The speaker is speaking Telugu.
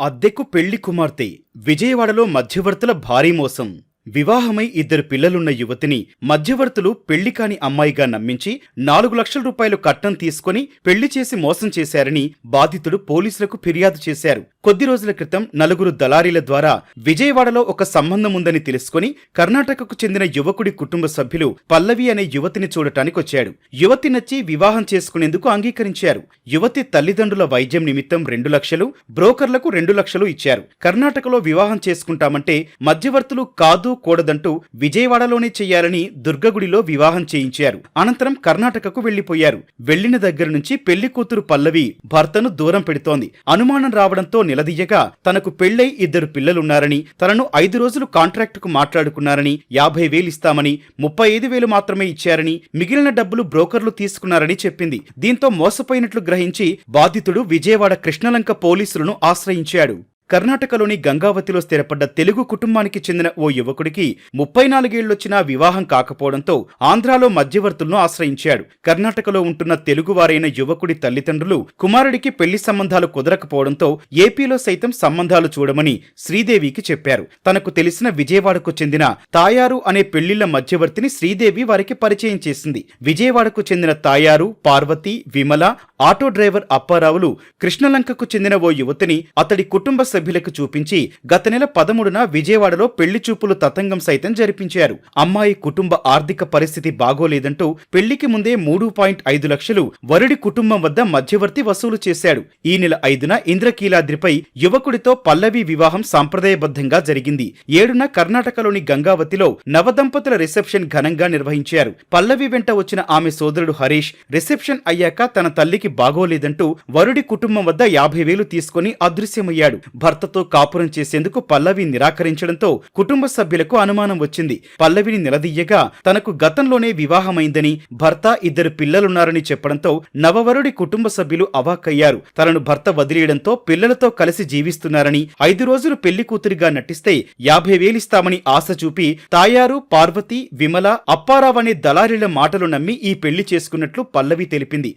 అద్దెకు పెళ్ళి కుమార్తె విజయవాడలో మధ్యవర్తుల భారీ మోసం. వివాహమై ఇద్దరు పిల్లలున్న యువతిని మధ్యవర్తులు పెళ్ళి కాని అమ్మాయిగా నమ్మించి నాలుగు లక్షల రూపాయలు కట్నం తీసుకుని పెళ్ళి చేసి మోసం చేశారని బాధితుడు పోలీసులకు ఫిర్యాదు చేశారు. కొద్ది రోజుల క్రితం నలుగురు దళారీల ద్వారా విజయవాడలో ఒక సంబంధం ఉందని తెలుసుకుని కర్ణాటకకు చెందిన యువకుడి కుటుంబ సభ్యులు పల్లవి అనే యువతిని చూడటానికి వచ్చాడు యువతి నచ్చి వివాహం చేసుకునేందుకు అంగీకరించారు. యువతి తల్లిదండ్రుల వైద్యం నిమిత్తం రెండు లక్షలు బ్రోకర్లకు రెండు లక్షలు ఇచ్చారు. కర్ణాటకలో వివాహం చేసుకుంటామంటే మధ్యవర్తులు కాదు కూడదంటూ విజయవాడలోనే చెయ్యాలని దుర్గగుడిలో వివాహం చేయించారు. అనంతరం కర్ణాటకకు వెళ్ళిపోయారు వెళ్ళిన దగ్గర నుంచి పెళ్ళి కూతురు పల్లవి భర్తను దూరం పెడుతోంది. అనుమానం రావడంతో నిలదీయగా తనకు పెళ్ళై ఇద్దరు పిల్లలున్నారని తనను ఐదు రోజులు కాంట్రాక్టుకు మాట్లాడుకున్నారని యాభై వేలు ఇస్తామని ముప్పై ఐదు వేలు మాత్రమే ఇచ్చారని మిగిలిన డబ్బులు బ్రోకర్లు తీసుకున్నారని చెప్పింది. దీంతో మోసపోయినట్లు గ్రహించి బాధితుడు విజయవాడ కృష్ణలంక పోలీసులను ఆశ్రయించాడు. కర్ణాటకలోని గంగావతిలో స్థిరపడ్డ తెలుగు కుటుంబానికి చెందిన ఓ యువకుడికి ముప్పై నాలుగేళ్ళొచ్చినా వివాహం కాకపోవడంతో ఆంధ్రాలో మధ్యవర్తులను ఆశ్రయించాడు. కర్ణాటకలో ఉంటున్న తెలుగువారైన యువకుడి తల్లిదండ్రులు కుమారుడికి పెళ్ళి సంబంధాలు కుదరకపోవడంతో ఏపీలో సైతం సంబంధాలు చూడమని శ్రీదేవికి చెప్పారు. తనకు తెలిసిన విజయవాడకు చెందిన తాయారు అనే పెళ్ళిళ్ళ మధ్యవర్తిని శ్రీదేవి వారికి పరిచయం చేసింది. విజయవాడకు చెందిన తాయారు పార్వతి విమల ఆటో డ్రైవర్ అప్పారావులు కృష్ణలంకకు చెందిన ఓ యువతిని అతడి కుటుంబ సభ్యులకు చూపించి గత నెల పదమూడున విజయవాడలో పెళ్ళి చూపులు తతంగం సైతం జరిపించారు. అమ్మాయి కుటుంబ ఆర్థిక పరిస్థితి బాగోలేదంటూ పెళ్ళికి ముందే మూడు పాయింట్ ఐదు లక్షలు వరుడి కుటుంబం వద్ద మధ్యవర్తి వసూలు చేశాడు. ఈ నెల ఐదున ఇంద్రకీలాద్రిపై యువకుడితో పల్లవి వివాహం సాంప్రదాయబద్ధంగా జరిగింది. ఏడున కర్ణాటకలోని గంగావతిలో నవదంపతుల రిసెప్షన్ ఘనంగా నిర్వహించారు. పల్లవి వెంట వచ్చిన ఆమె సోదరుడు హరీష్ రిసెప్షన్ అయ్యాక తన తల్లికి బాగోలేదంటూ వరుడి కుటుంబం వద్ద యాభై వేలు తీసుకుని అదృశ్యమయ్యాడు. భర్తతో కాపురం చేసేందుకు పల్లవి నిరాకరించడంతో కుటుంబ సభ్యులకు అనుమానం వచ్చింది. పల్లవిని నిలదీయగా తనకు గతంలోనే వివాహమైందని భర్త ఇద్దరు పిల్లలున్నారని చెప్పడంతో నవవరుడి కుటుంబ సభ్యులు అవాక్కయ్యారు. తనను భర్త వదిలేయడంతో పిల్లలతో కలిసి జీవిస్తున్నారని ఐదు రోజులు పెళ్ళి కూతురిగా నటిస్తే యాభై వేలిస్తామని ఆశ చూపి తాయారు పార్వతి విమల అప్పారావు అనే దళారీల మాటలు నమ్మి ఈ పెళ్ళి చేసుకున్నట్లు పల్లవి తెలిపింది.